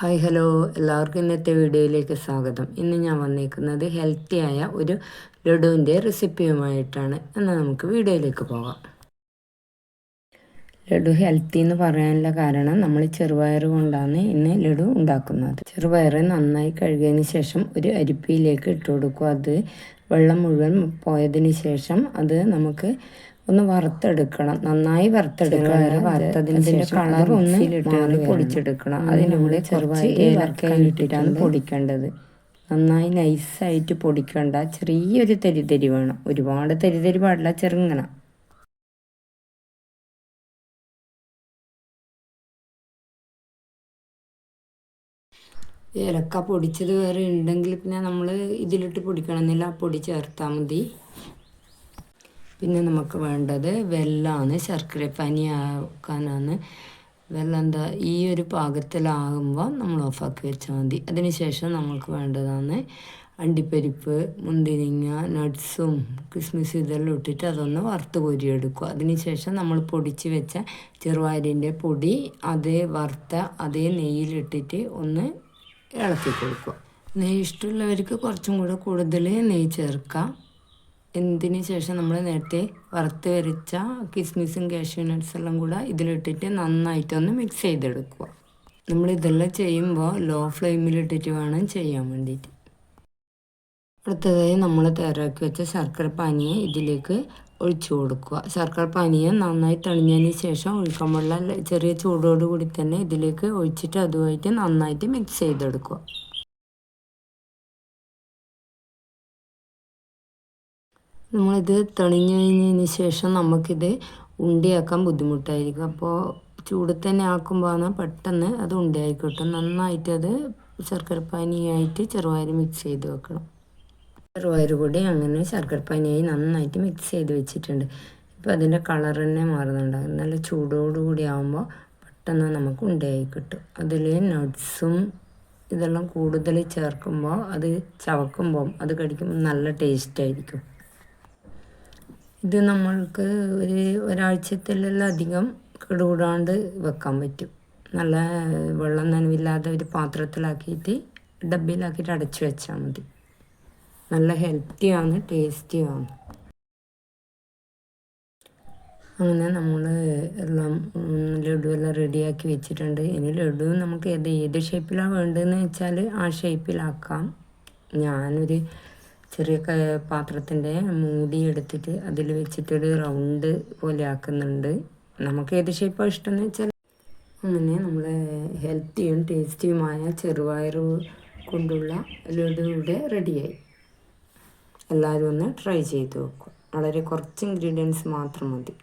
Hi hello. എല്ലാവർക്കും ഇന്നത്തെ വീഡിയോയിലേക്ക് സ്വാഗതം. ഇന്ന് ഞാൻ വന്നിരിക്കുന്നത് ഹെൽത്തിയായ ഒരു ലഡുവിന്റെ റെസിപ്പിയുമായിട്ടാണ് എന്നാൽ നമുക്ക് വീഡിയോയിലേക്ക് പോകാം. ലഡു ഹെൽത്തി എന്ന് പറയാനുള്ള കാരണം നമ്മൾ ചെറുപയർ കൊണ്ടാണ് ഇന്ന് ലഡു ഉണ്ടാക്കുന്നത്. ചെറുപയർ നന്നായി കഴുകിയതിന് ശേഷം ഒരു അരിപ്പിയിലേക്ക് ഇട്ട് കൊടുക്കുക. അത് വെള്ളം മുഴുവൻ പോയതിന് ശേഷം അത് നമുക്ക് ഒന്ന് വറുത്തെടുക്കണം. നന്നായി വറുത്തെടുക്കണം. വറുത്തതിന്റെ കളർ ഒന്ന് പൊടിച്ചെടുക്കണം. അതിനുള്ളിൽ ചെറുതായി ഏലക്കായി ഇട്ടിട്ടാണ് പൊടിക്കേണ്ടത്. നന്നായി നൈസായിട്ട് പൊടിക്കേണ്ട. ചെറിയൊരു തരി തരി വേണം. ഒരുപാട് തരി തരി പാടില്ല ചെറുങ്ങനെ. ഏലക്ക പൊടിച്ചത് വേറെ ഉണ്ടെങ്കിൽ പിന്നെ നമ്മൾ ഇതിലിട്ട് പൊടിക്കണമെന്നില്ല പൊടി ചേർത്താൽ മതി. പിന്നെ നമുക്ക് വേണ്ടത് വെള്ളമാണ് ശർക്കര പനിയാക്കാനാണ് വെള്ളം എന്താ ഈ ഒരു പാകത്തിലാകുമ്പോൾ നമ്മൾ ഓഫാക്കി വെച്ചാൽ മതി. അതിനുശേഷം നമുക്ക് വേണ്ടതാണ് അണ്ടിപ്പരിപ്പ് മുന്തിരിങ്ങ നട്ട്സും ക്രിസ്മസ് ഇതെല്ലാം ഇട്ടിട്ട് അതൊന്ന് വറുത്ത് കോരിയെടുക്കുക. അതിനുശേഷം നമ്മൾ പൊടിച്ച് വെച്ച ചെറുവാരിന്റെ പൊടി അതേ വറുത്ത അതേ നെയ്യിലിട്ടിട്ട് ഒന്ന് ഇളക്കി കൊടുക്കുക. നെയ്യ് ഇഷ്ടമുള്ളവർക്ക് കുറച്ചും കൂടെ കൂടുതൽ നെയ്യ് ചേർക്കാം. എന്തിന് ശേഷം നമ്മൾ നേരത്തെ വറുത്ത് വരച്ച കിസ്മിസും കാഷ്യൂ നട്ട്സ് എല്ലാം കൂടെ ഇതിലിട്ടിട്ട് നന്നായിട്ടൊന്ന് മിക്സ് ചെയ്തെടുക്കുക. നമ്മൾ ഇതെല്ലാം ചെയ്യുമ്പോൾ ലോ ഫ്ലെയിമിലിട്ടിട്ട് വേണം ചെയ്യാൻ വേണ്ടിയിട്ട്. അടുത്തതായി നമ്മൾ തയ്യാറാക്കി വെച്ച ശർക്കര പാനിയെ ഇതിലേക്ക് ഒഴിച്ചു കൊടുക്കുക. ശർക്കര പാനീയം നന്നായി തണിഞ്ഞതിന് ശേഷം ഒഴിക്കാൻ വെള്ളം ചെറിയ ചൂടോടുകൂടി തന്നെ ഇതിലേക്ക് ഒഴിച്ചിട്ട് അതുമായിട്ട് നന്നായിട്ട് മിക്സ് ചെയ്തെടുക്കുക. നമ്മളിത് തെളിഞ്ഞു കഴിഞ്ഞതിന് ശേഷം നമുക്കിത് ഉണ്ടിയാക്കാൻ ബുദ്ധിമുട്ടായിരിക്കും. അപ്പോൾ ചൂട് തന്നെ ആക്കുമ്പോഴാണ് പെട്ടെന്ന് അത് ഉണ്ടയായി നന്നായിട്ട് അത് ശർക്കരപ്പാനിയായിട്ട് ചെറുപയർ മിക്സ് ചെയ്ത് വെക്കണം. ചെറുപയർ കൂടി അങ്ങനെ ശർക്കരപ്പാനിയായി നന്നായിട്ട് മിക്സ് ചെയ്ത് വെച്ചിട്ടുണ്ട്. ഇപ്പോൾ അതിന്റെ കളർ തന്നെ മാറുന്നുണ്ടാകും നല്ല ചൂടോടുകൂടി ആകുമ്പോൾ പെട്ടെന്ന് നമുക്ക് ഉണ്ടയായി കിട്ടും. അതിൽ നട്ട്സും ഇതെല്ലാം കൂടുതൽ ചേർക്കുമ്പോൾ അത് ചവക്കുമ്പോൾ അത് കടിക്കുമ്പോൾ നല്ല ടേസ്റ്റ് ആയിരിക്കും. ഇത് നമ്മൾക്ക് ഒരു ഒരാഴ്ചത്തിലെല്ലാം അധികം കേടുകൂടാണ്ട് വെക്കാൻ പറ്റും. നല്ല വെള്ളം നനവില്ലാതെ ഒരു പാത്രത്തിലാക്കിയിട്ട് ഡബ്ബയിലാക്കിയിട്ട് അടച്ചു വെച്ചാൽ മതി. നല്ല ഹെൽത്തിയാണ് ടേസ്റ്റിയാണ്. അങ്ങനെ നമ്മൾ എല്ലാം ലഡു എല്ലാം റെഡിയാക്കി വെച്ചിട്ടുണ്ട്. ഇനി ലഡു നമുക്ക് ഏത് ഏത് ഷേപ്പിലാണ് വേണ്ടതെന്ന് വെച്ചാൽ ആ ഷേപ്പിലാക്കാം ഞാനൊരു ചെറിയ പാത്രത്തിന്റെ മൂടി എടുത്തിട്ട് അതിൽ വെച്ചിട്ടൊരു റൗണ്ട് പോലെ ആക്കുന്നുണ്ട്. നമുക്ക് ഏത് ഷേപ്പാണ് ഇഷ്ടം എന്ന് വെച്ചാൽ അങ്ങനെ നമ്മൾ ഹെൽത്തിയും ടേസ്റ്റിയുമായ ചെറുപയർ കൊണ്ടുള്ള ലഡുവിടെ റെഡിയായി. എല്ലാവരും ഒന്ന് ട്രൈ ചെയ്ത് നോക്കും. വളരെ കുറച്ച് ഇൻഗ്രീഡിയൻസ് മാത്രം മതി.